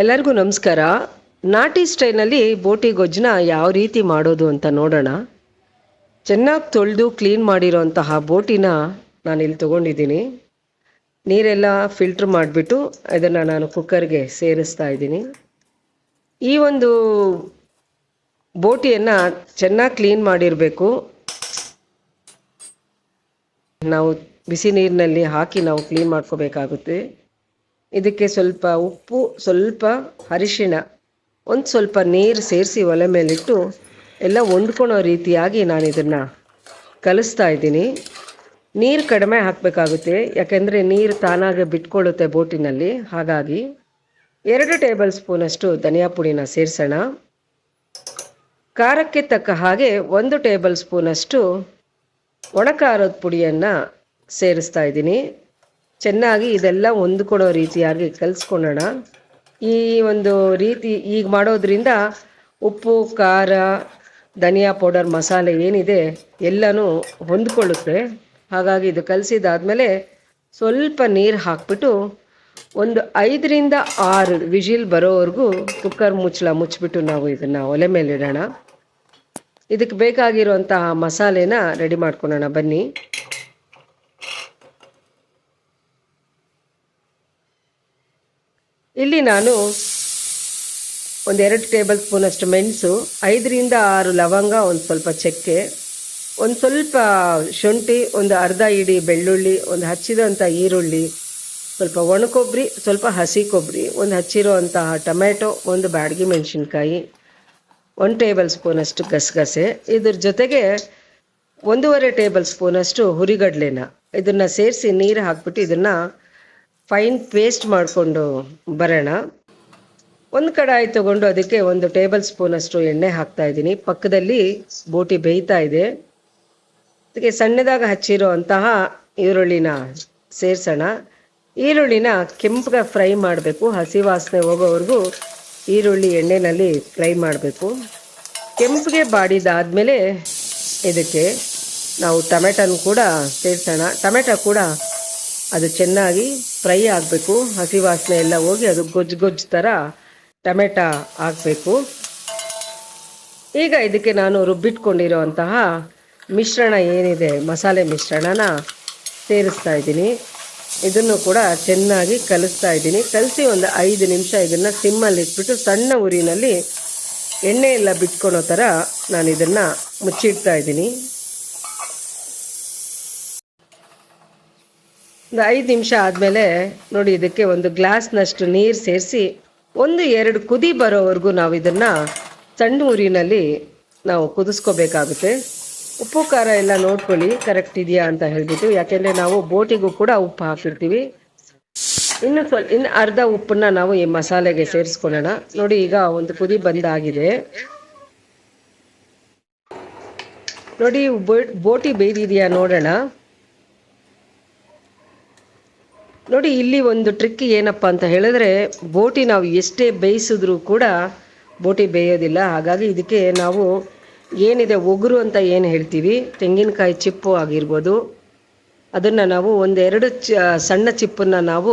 ಎಲ್ಲರಿಗೂ ನಮಸ್ಕಾರ. ನಾಟಿ ಸ್ಟೈಲ್ನಲ್ಲಿ ಬೋಟಿ ಗೊಜ್ಜನ್ನ ಯಾವ ರೀತಿ ಮಾಡೋದು ಅಂತ ನೋಡೋಣ. ಚೆನ್ನಾಗಿ ತೊಳೆದು ಕ್ಲೀನ್ ಮಾಡಿರೋಂತಹ ಬೋಟಿನ ನಾನು ಇಲ್ಲಿ ತೊಗೊಂಡಿದ್ದೀನಿ. ನೀರೆಲ್ಲ ಫಿಲ್ಟ್ರ್ ಮಾಡಿಬಿಟ್ಟು ಅದನ್ನು ನಾನು ಕುಕ್ಕರ್ಗೆ ಸೇರಿಸ್ತಾ ಇದ್ದೀನಿ. ಈ ಒಂದು ಬೋಟಿಯನ್ನು ಚೆನ್ನಾಗಿ ಕ್ಲೀನ್ ಮಾಡಿರಬೇಕು. ನಾವು ಬಿಸಿ ನೀರಿನಲ್ಲಿ ಹಾಕಿ ನಾವು ಕ್ಲೀನ್ ಮಾಡ್ಕೋಬೇಕಾಗುತ್ತೆ. ಇದಕ್ಕೆ ಸ್ವಲ್ಪ ಉಪ್ಪು, ಸ್ವಲ್ಪ ಅರಿಶಿಣ, ಒಂದು ಸ್ವಲ್ಪ ನೀರು ಸೇರಿಸಿ ಒಲೆ ಮೇಲಿಟ್ಟು ಎಲ್ಲ ಹೊಂದ್ಕೊಳೋ ರೀತಿಯಾಗಿ ನಾನು ಇದನ್ನು ಕಲಿಸ್ತಾ ಇದ್ದೀನಿ. ನೀರು ಕಡಿಮೆ ಹಾಕಬೇಕಾಗುತ್ತೆ, ಯಾಕೆಂದರೆ ನೀರು ತಾನಾಗೆ ಬಿಟ್ಕೊಳ್ಳುತ್ತೆ ಬೋಟಿನಲ್ಲಿ. ಹಾಗಾಗಿ ಎರಡು ಟೇಬಲ್ ಸ್ಪೂನಷ್ಟು ಧನಿಯಾ ಪುಡಿನ ಸೇರಿಸೋಣ. ಖಾರಕ್ಕೆ ತಕ್ಕ ಹಾಗೆ ಒಂದು ಟೇಬಲ್ ಸ್ಪೂನಷ್ಟು ಒಣ ಖಾರದ ಪುಡಿಯನ್ನು ಸೇರಿಸ್ತಾ ಇದ್ದೀನಿ. ಚೆನ್ನಾಗಿ ಇದೆಲ್ಲ ಹೊಂದ್ಕೊಡೋ ರೀತಿಯಾಗಿ ಕಲಿಸ್ಕೊಳ್ಳೋಣ ಈ ಒಂದು ರೀತಿ ಈಗ ಮಾಡೋದ್ರಿಂದ ಉಪ್ಪು, ಖಾರ, ಧನಿಯಾ ಪೌಡರ್, ಮಸಾಲೆ ಏನಿದೆ ಎಲ್ಲನೂ ಹೊಂದ್ಕೊಳ್ಳುತ್ತೆ. ಹಾಗಾಗಿ ಇದು ಕಲಸಿದಾದ್ಮೇಲೆ ಸ್ವಲ್ಪ ನೀರು ಹಾಕ್ಬಿಟ್ಟು ಒಂದು ಐದರಿಂದ ಆರು ವಿಜಿಲ್ ಬರೋವರೆಗೂ ಕುಕ್ಕರ್ ಮುಚ್ಚಳ ಮುಚ್ಚಿಬಿಟ್ಟು ನಾವು ಇದನ್ನು ಒಲೆ ಮೇಲೆ ಇಡೋಣ ಇದಕ್ಕೆ ಬೇಕಾಗಿರುವಂತಹ ಮಸಾಲೆನ ರೆಡಿ ಮಾಡ್ಕೊಳ್ಳೋಣ ಬನ್ನಿ. ಇಲ್ಲಿ ನಾನು ಒಂದೆರಡು ಟೇಬಲ್ ಸ್ಪೂನಷ್ಟು ಮೆಣಸು, ಐದರಿಂದ ಆರು ಲವಂಗ, ಒಂದು ಸ್ವಲ್ಪ ಚಕ್ಕೆ, ಒಂದು ಸ್ವಲ್ಪ ಶುಂಠಿ, ಒಂದು ಅರ್ಧ ಇಡಿ ಬೆಳ್ಳುಳ್ಳಿ, ಒಂದು ಹಚ್ಚಿದಂಥ ಈರುಳ್ಳಿ, ಸ್ವಲ್ಪ ಒಣ ಕೊಬ್ಬರಿ ಸ್ವಲ್ಪ ಹಸಿ ಕೊಬ್ಬರಿ ಒಂದು ಹಚ್ಚಿರುವಂತಹ ಟೊಮೆಟೊ ಒಂದು ಬ್ಯಾಡಗಿ ಮೆಣಸಿನ್ಕಾಯಿ, ಒಂದು ಟೇಬಲ್ ಸ್ಪೂನಷ್ಟು ಗಸಗಸೆ. ಇದ್ರ ಜೊತೆಗೆ ಒಂದೂವರೆ ಟೇಬಲ್ ಸ್ಪೂನಷ್ಟು ಹುರಿಗಡಲೆನ. ಇದನ್ನು ಸೇರಿಸಿ ನೀರು ಹಾಕ್ಬಿಟ್ಟು ಇದನ್ನು ಫೈನ್ ಪೇಸ್ಟ್ ಮಾಡಿಕೊಂಡು ಬರೋಣ. ಒಂದು ಕಡಾಯಿ ತಗೊಂಡು ಅದಕ್ಕೆ ಒಂದು ಟೇಬಲ್ ಸ್ಪೂನಷ್ಟು ಎಣ್ಣೆ ಹಾಕ್ತಾ ಇದ್ದೀನಿ. ಪಕ್ಕದಲ್ಲಿ ಬೋಟಿ ಬೇಯ್ತಾ ಇದೆ. ಅದಕ್ಕೆ ಸಣ್ಣದಾಗಿ ಹಚ್ಚಿರೋ ಅಂತಹ ಈರುಳ್ಳಿನ ಸೇರಿಸೋಣ. ಈರುಳ್ಳಿನ ಕೆಂಪಗೆ ಫ್ರೈ ಮಾಡಬೇಕು. ಹಸಿ ವಾಸನೆ ಹೋಗೋವರೆಗೂ ಈರುಳ್ಳಿ ಎಣ್ಣೆಯಲ್ಲಿ ಫ್ರೈ ಮಾಡಬೇಕು. ಕೆಂಪಿಗೆ ಬಾಡಿದಾದ್ಮೇಲೆ ಇದಕ್ಕೆ ನಾವು ಟೊಮೆಟೊನ ಕೂಡ ಸೇರಿಸೋಣ. ಟೊಮೆಟೊ ಕೂಡ ಅದು ಚೆನ್ನಾಗಿ ಫ್ರೈ ಆಗಬೇಕು. ಹಸಿ ವಾಸನೆ ಎಲ್ಲ ಹೋಗಿ ಅದು ಗೊಜ್ಜು ಗೊಜ್ಜು ಥರ ಟೊಮೆಟೊ ಹಾಕಬೇಕು. ಈಗ ಇದಕ್ಕೆ ನಾನು ರುಬ್ಬಿಟ್ಕೊಂಡಿರೋಂತಹ ಮಿಶ್ರಣ ಏನಿದೆ, ಮಸಾಲೆ ಮಿಶ್ರಣನ ಸೇರಿಸ್ತಾ ಇದ್ದೀನಿ. ಇದನ್ನು ಕೂಡ ಚೆನ್ನಾಗಿ ಕಲಿಸ್ತಾ ಇದ್ದೀನಿ. ಕಲಸಿ ಒಂದು ಐದು ನಿಮಿಷ ಇದನ್ನು ಸಿಮ್ಮಲ್ಲಿ ಇಟ್ಬಿಟ್ಟು ಸಣ್ಣ ಉರಿನಲ್ಲಿ ಎಣ್ಣೆ ಎಲ್ಲ ಬಿಟ್ಕೊಳೋ ಥರ ನಾನು ಇದನ್ನು ಮುಚ್ಚಿಡ್ತಾ ಇದ್ದೀನಿ. ಒಂದು ಐದು ನಿಮಿಷ ಆದಮೇಲೆ ನೋಡಿ ಇದಕ್ಕೆ ಒಂದು ಗ್ಲಾಸ್ನಷ್ಟು ನೀರು ಸೇರಿಸಿ ಒಂದು ಎರಡು ಕುದಿ ಬರೋವರೆಗೂ ನಾವು ಇದನ್ನು ಸಣ್ಣ ಊರಿನಲ್ಲಿ ನಾವು ಕುದಿಸ್ಕೋಬೇಕಾಗುತ್ತೆ. ಉಪ್ಪು, ಖಾರ ಎಲ್ಲ ನೋಡ್ಕೊಳ್ಳಿ ಕರೆಕ್ಟ್ ಇದೆಯಾ ಅಂತ ಹೇಳ್ಬಿಟ್ಟು, ಯಾಕೆಂದರೆ ನಾವು ಬೋಟಿಗೂ ಕೂಡ ಉಪ್ಪು ಹಾಕಿರ್ತೀವಿ. ಇನ್ನು ಸ್ವಲ್ಪ, ಇನ್ನು ಅರ್ಧ ಉಪ್ಪನ್ನ ನಾವು ಈ ಮಸಾಲೆಗೆ ಸೇರಿಸ್ಕೊಳ್ಳೋಣ. ನೋಡಿ ಈಗ ಒಂದು ಕುದಿ ಬಂದಾಗಿದೆ. ನೋಡಿ ಬೋಟಿ ಬೇಯ್ದಿದೆಯಾ ನೋಡೋಣ. ನೋಡಿ, ಇಲ್ಲಿ ಒಂದು ಟ್ರಿಕ್ ಏನಪ್ಪ ಅಂತ ಹೇಳಿದ್ರೆ, ಬೋಟಿ ನಾವು ಎಷ್ಟೇ ಬೇಯಿಸಿದ್ರೂ ಕೂಡ ಬೋಟಿ ಬೇಯೋದಿಲ್ಲ. ಹಾಗಾಗಿ ಇದಕ್ಕೆ ನಾವು ಏನಿದೆ, ಒಗರು ಅಂತ ಏನು ಹೇಳ್ತೀವಿ? ತೆಂಗಿನಕಾಯಿ ಚಿಪ್ಪು ಆಗಿರ್ಬೋದು. ಅದನ್ನು ನಾವು ಒಂದೆರಡು ಚ, ಸಣ್ಣ ಚಿಪ್ಪನ್ನು ನಾವು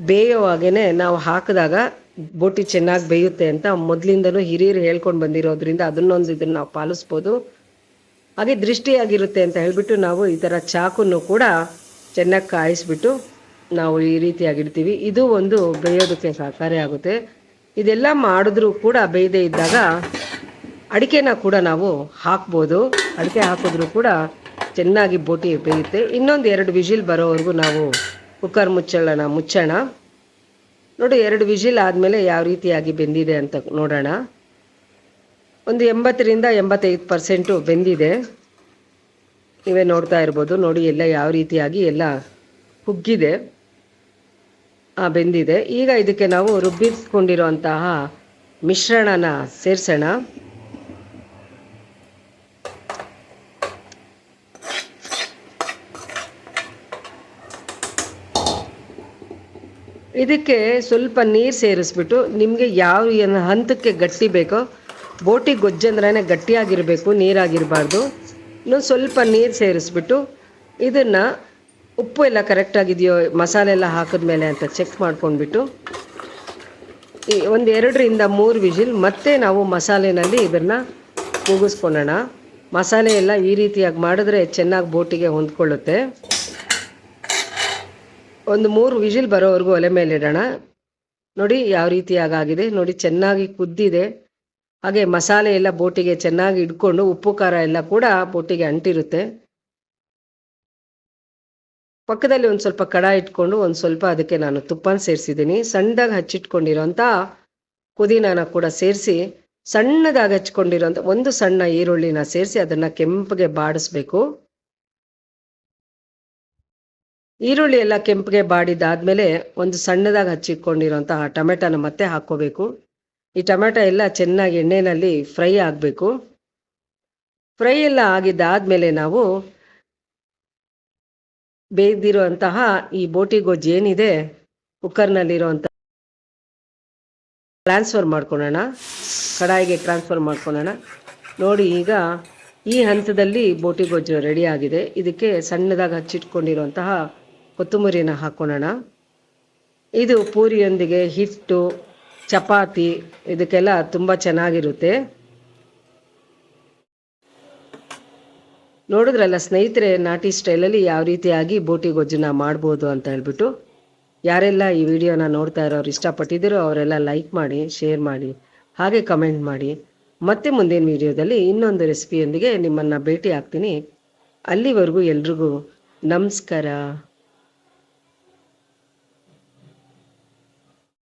ಬೇಯೋ ಹಾಗೇ ನಾವು ಹಾಕಿದಾಗ ಬೋಟಿ ಚೆನ್ನಾಗಿ ಬೇಯುತ್ತೆ ಅಂತ ಮೊದಲಿಂದಲೂ ಹಿರಿಯರು ಹೇಳ್ಕೊಂಡು ಬಂದಿರೋದ್ರಿಂದ ಅದನ್ನೊಂದು ಇದನ್ನು ನಾವು ಪಾಲಿಸ್ಬೋದು. ಹಾಗೆ ದೃಷ್ಟಿಯಾಗಿರುತ್ತೆ ಅಂತ ಹೇಳಿಬಿಟ್ಟು ನಾವು ಈ ಥರ ಚಾಕುನ್ನು ಕೂಡ ಚೆನ್ನಾಗಿ ಕಾಯಿಸ್ಬಿಟ್ಟು ನಾವು ಈ ರೀತಿಯಾಗಿಡ್ತೀವಿ. ಇದು ಒಂದು ಬೇಯೋದಕ್ಕೆ ಸಹಕಾರಿ ಆಗುತ್ತೆ. ಇದೆಲ್ಲ ಮಾಡಿದ್ರೂ ಕೂಡ ಬೇಯದೇ ಇದ್ದಾಗ ಅಡಿಕೆನ ಕೂಡ ನಾವು ಹಾಕ್ಬೋದು. ಅಡಿಕೆ ಹಾಕಿದ್ರೂ ಕೂಡ ಚೆನ್ನಾಗಿ ಬೋಟಿ ಬೇಯುತ್ತೆ. ಇನ್ನೊಂದು ಎರಡು ವಿಜಿಲ್ ಬರೋವರೆಗೂ ನಾವು ಕುಕ್ಕರ್ ಮುಚ್ಚಳನ ಮುಚ್ಚೋಣ. ನೋಡಿ, ಎರಡು ವಿಜಿಲ್ ಆದಮೇಲೆ ಯಾವ ರೀತಿಯಾಗಿ ಬೆಂದಿದೆ ಅಂತ ನೋಡೋಣ. ಒಂದು ಎಂಬತ್ತರಿಂದ ಎಂಬತ್ತೈದು ಪರ್ಸೆಂಟು ಬೆಂದಿದೆ. ನೀವೇ ನೋಡ್ತಾ ಇರ್ಬೋದು. ನೋಡಿ, ಎಲ್ಲ ಯಾವ ರೀತಿಯಾಗಿ ಎಲ್ಲ ಹುಗ್ಗಿದೆ ಬೆಂದಿದೆ. ಈಗ ಇದಕ್ಕೆ ನಾವು ರುಬ್ಬಿಸ್ಕೊಂಡಿರುವಂತಹ ಮಿಶ್ರಣನ ಸೇರಿಸೋಣ. ಇದಕ್ಕೆ ಸ್ವಲ್ಪ ನೀರು ಸೇರಿಸ್ಬಿಟ್ಟು ನಿಮಗೆ ಯಾವ ಹಂತಕ್ಕೆ ಗಟ್ಟಿ ಬೇಕೋ, ಬೋಟಿ ಗೊಜ್ಜಂದ್ರೇ ಗಟ್ಟಿಯಾಗಿರಬೇಕು, ನೀರಾಗಿರಬಾರ್ದು. ಇನ್ನೊಂದು ಸ್ವಲ್ಪ ನೀರು ಸೇರಿಸ್ಬಿಟ್ಟು ಇದನ್ನು ಉಪ್ಪು ಎಲ್ಲ ಕರೆಕ್ಟಾಗಿದೆಯೋ ಮಸಾಲೆ ಎಲ್ಲ ಹಾಕಿದ್ಮೇಲೆ ಅಂತ ಚೆಕ್ ಮಾಡ್ಕೊಂಡ್ಬಿಟ್ಟು, ಈ ಒಂದು ಎರಡರಿಂದ ಮೂರು ವಿಜಿಲ್ ಮತ್ತೆ ನಾವು ಮಸಾಲೆನಲ್ಲಿ ಇದನ್ನು ಕೂಗಿಸ್ಕೊಳ್ಳೋಣ ಮಸಾಲೆ ಎಲ್ಲ ಈ ರೀತಿಯಾಗಿ ಮಾಡಿದ್ರೆ ಚೆನ್ನಾಗಿ ಬೋಟಿಗೆ ಹೊಂದ್ಕೊಳ್ಳುತ್ತೆ. ಒಂದು ಮೂರು ವಿಜಿಲ್ ಬರೋವರೆಗೂ ಒಲೆ ಮೇಲೆ ಇಡೋಣ. ನೋಡಿ ಯಾವ ರೀತಿಯಾಗಿ ಆಗಿದೆ ನೋಡಿ ಚೆನ್ನಾಗಿ ಕುದ್ದಿದೆ. ಹಾಗೆ ಮಸಾಲೆ ಎಲ್ಲ ಬೋಟಿಗೆ ಚೆನ್ನಾಗಿ ಇಟ್ಕೊಂಡು ಉಪ್ಪು ಖಾರ ಎಲ್ಲ ಕೂಡ ಬೋಟಿಗೆ ಅಂಟಿರುತ್ತೆ. ಪಕ್ಕದಲ್ಲಿ ಒಂದು ಸ್ವಲ್ಪ ಕಡ ಇಟ್ಕೊಂಡು ಒಂದು ಸ್ವಲ್ಪ ಅದಕ್ಕೆ ನಾನು ತುಪ್ಪನ ಸೇರಿಸಿದ್ದೀನಿ. ಸಣ್ಣದಾಗಿ ಹಚ್ಚಿಟ್ಕೊಂಡಿರೋಂಥ ಪುದೀನಾನ ಕೂಡ ಸೇರಿಸಿ, ಸಣ್ಣದಾಗಿ ಹಚ್ಕೊಂಡಿರೋಂಥ ಒಂದು ಸಣ್ಣ ಈರುಳ್ಳಿನ ಸೇರಿಸಿ ಅದನ್ನು ಕೆಂಪಗೆ ಬಾಡಿಸ್ಬೇಕು. ಈರುಳ್ಳಿ ಎಲ್ಲ ಕೆಂಪಗೆ ಬಾಡಿದಾದ್ಮೇಲೆ ಒಂದು ಸಣ್ಣದಾಗಿ ಹಚ್ಚಿಕೊಂಡಿರೋಂತಹ ಟೊಮೆಟೊನ ಮತ್ತೆ ಹಾಕ್ಕೋಬೇಕು. ಈ ಟೊಮೆಟೊ ಎಲ್ಲ ಚೆನ್ನಾಗಿ ಎಣ್ಣೆಯಲ್ಲಿ ಫ್ರೈ ಆಗಬೇಕು. ಫ್ರೈ ಎಲ್ಲ ಆಗಿದ್ದಾದ್ಮೇಲೆ ನಾವು ಬೇಯ್ದಿರುವಂತಹ ಈ ಬೋಟಿ ಗೊಜ್ಜು ಏನಿದೆ? ಕುಕ್ಕರ್ನಲ್ಲಿರುವಂಥ ಟ್ರಾನ್ಸ್ಫರ್ ಮಾಡ್ಕೊಳ್ಳೋಣ ಕಡಾಯಿಗೆ ಟ್ರಾನ್ಸ್ಫರ್ ಮಾಡ್ಕೊಳ್ಳೋಣ ನೋಡಿ ಈಗ ಈ ಹಂತದಲ್ಲಿ ಬೋಟಿ ಗೊಜ್ಜು ರೆಡಿ ಆಗಿದೆ. ಇದಕ್ಕೆ ಸಣ್ಣದಾಗಿ ಹಚ್ಚಿಟ್ಕೊಂಡಿರುವಂತಹ ಕೊತ್ತಂಬರಿನ ಹಾಕ್ಕೊಳ್ಳೋಣ ಇದು ಪೂರಿಯೊಂದಿಗೆ ಹಿಟ್ಟು, ಚಪಾತಿ, ಇದಕ್ಕೆಲ್ಲ ತುಂಬ ಚೆನ್ನಾಗಿರುತ್ತೆ. ನೋಡಿದ್ರಲ್ಲ ಸ್ನೇಹಿತರೆ, ನಾಟಿ ಸ್ಟೈಲಲ್ಲಿ ಯಾವ ರೀತಿಯಾಗಿ ಬೋಟಿ ಗೊಜ್ಜನ್ನ ಮಾಡ್ಬೋದು ಅಂತ ಹೇಳ್ಬಿಟ್ಟು. ಯಾರೆಲ್ಲ ಈ ವಿಡಿಯೋನ ನೋಡ್ತಾ ಇರೋರು, ಇಷ್ಟಪಟ್ಟಿದ್ದೀರೋ ಅವರೆಲ್ಲ ಲೈಕ್ ಮಾಡಿ ಶೇರ್ ಮಾಡಿ, ಹಾಗೆ ಕಮೆಂಟ್ ಮಾಡಿ. ಮತ್ತೆ ಮುಂದಿನ ವಿಡಿಯೋದಲ್ಲಿ ಇನ್ನೊಂದು ರೆಸಿಪಿಯೊಂದಿಗೆ ನಿಮ್ಮನ್ನು ಭೇಟಿ ಆಗ್ತೀನಿ ಅಲ್ಲಿವರೆಗೂ ಎಲ್ರಿಗೂ ನಮಸ್ಕಾರ.